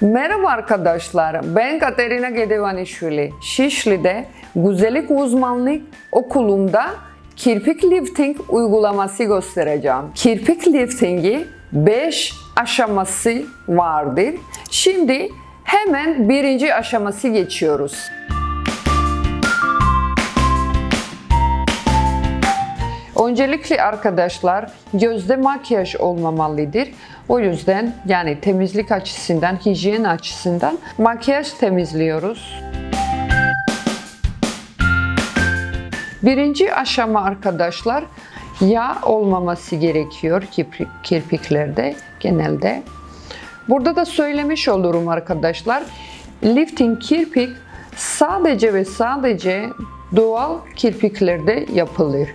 Merhaba arkadaşlar, ben Katerina Gedevanishvili. Şişli'de güzellik uzmanlık okulumda kirpik lifting uygulaması göstereceğim. Kirpik liftingi 5 aşaması vardır. Şimdi hemen birinci aşaması geçiyoruz. Öncelikle arkadaşlar gözde makyaj olmamalıdır. O yüzden yani temizlik açısından, hijyen açısından makyaj temizliyoruz. Birinci aşama arkadaşlar yağ olmaması gerekiyor kirpik, kirpiklerde genelde. Burada da söylemiş olurum arkadaşlar. Lifting kirpik sadece ve sadece doğal kirpiklerde yapılır.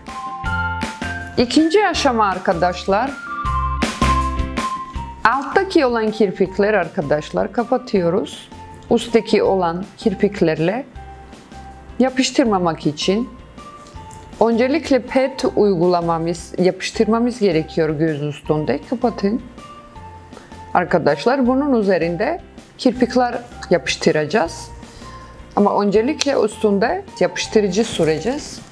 İkinci aşama arkadaşlar alttaki olan kirpikler arkadaşlar kapatıyoruz. Üstteki olan kirpiklerle yapıştırmamak için öncelikle pet uygulamamız, yapıştırmamız gerekiyor göz üstünde. Kapatın. Arkadaşlar bunun üzerinde kirpikler yapıştıracağız. Ama öncelikle üstünde yapıştırıcı süreceğiz.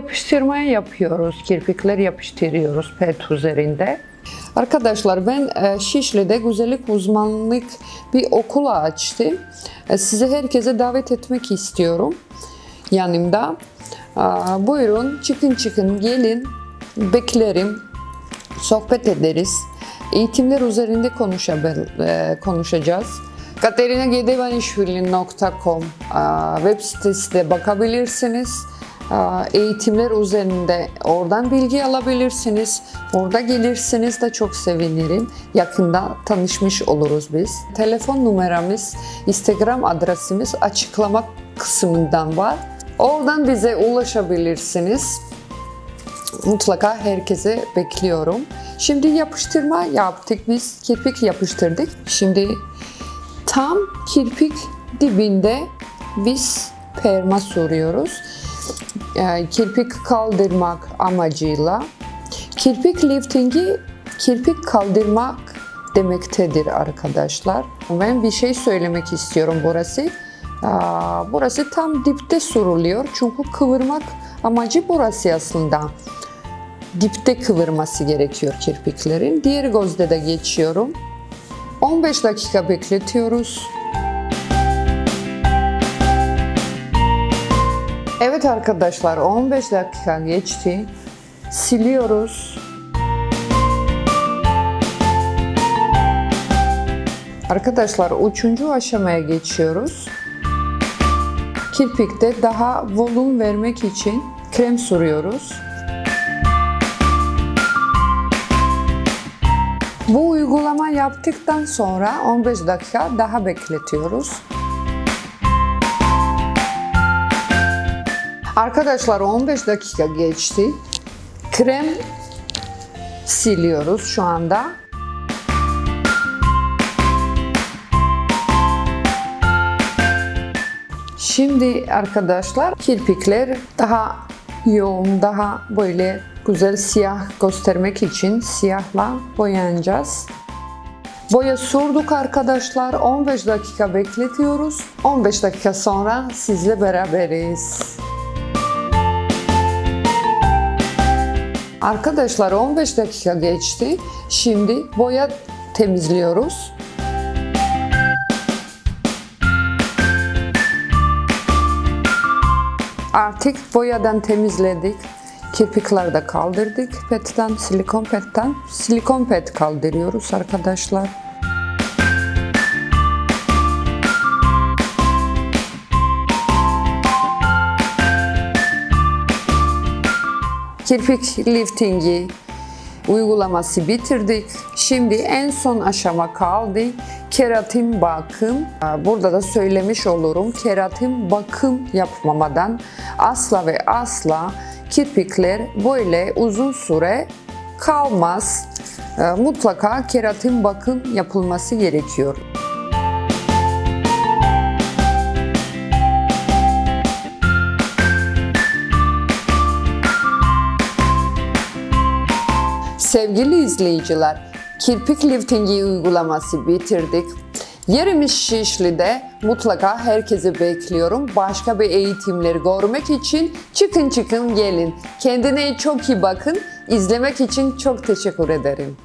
Yapıştırmaya yapıyoruz. Kirpikler yapıştırıyoruz pet üzerinde. Arkadaşlar ben e, Şişli'de güzellik uzmanlık bir okul açtım. E, Size herkese davet etmek istiyorum. Yanımda. Aa, Buyurun çıkın çıkın gelin. Beklerim. Sohbet ederiz. Eğitimler üzerinde e, konuşacağız. katerinagedevaniishvili.com aa, web sitesine bakabilirsiniz. Eğitimler üzerinde oradan bilgi alabilirsiniz. Orada gelirsiniz de çok sevinirim. Yakında tanışmış oluruz biz. Telefon numaramız, Instagram adresimiz açıklama kısmından var. Oradan bize ulaşabilirsiniz. Mutlaka herkese bekliyorum. Şimdi yapıştırma yaptık biz. Kirpik yapıştırdık. Şimdi tam kirpik dibinde biz perma sürüyoruz. Ee, kirpik kaldırmak amacıyla. Kirpik liftingi kirpik kaldırmak demektedir arkadaşlar. Ben bir şey söylemek istiyorum burası. Aa, Burası tam dipte sürülüyor çünkü kıvırmak amacı burası aslında dipte kıvırması gerekiyor kirpiklerin. Diğer gözde de geçiyorum. 15 dakika bekletiyoruz. Evet arkadaşlar 15 dakika geçti. Siliyoruz. Arkadaşlar üçüncü aşamaya geçiyoruz. Kirpikte daha volüm vermek için krem sürüyoruz. Bu uygulama yaptıktan sonra 15 dakika daha bekletiyoruz. Arkadaşlar 15 dakika geçti. Krem siliyoruz şu anda. Şimdi arkadaşlar kirpikler daha yoğun, daha böyle güzel siyah göstermek için siyahla boyanacağız. Boya sürdük arkadaşlar. 15 dakika bekletiyoruz. 15 dakika sonra sizle beraberiz. Arkadaşlar 15 dakika geçti. Şimdi boya temizliyoruz. Artık boyadan temizledik. Kirpikleri de kaldırdık petten, silikon petten. Silikon pet kaldırıyoruz arkadaşlar. Kirpik liftingi uygulaması bitirdik. Şimdi en son aşama kaldı. Keratin bakım. Burada da söylemiş olurum. Keratin bakım yapmamadan asla ve asla kirpikler böyle uzun süre kalmaz. Mutlaka keratin bakım yapılması gerekiyor. Sevgili izleyiciler, kirpik liftingi uygulaması bitirdik. Yerimiz Şişli'de mutlaka herkesi bekliyorum. Başka bir eğitimleri görmek için çıkın çıkın gelin. Kendine çok iyi bakın. İzlemek için çok teşekkür ederim.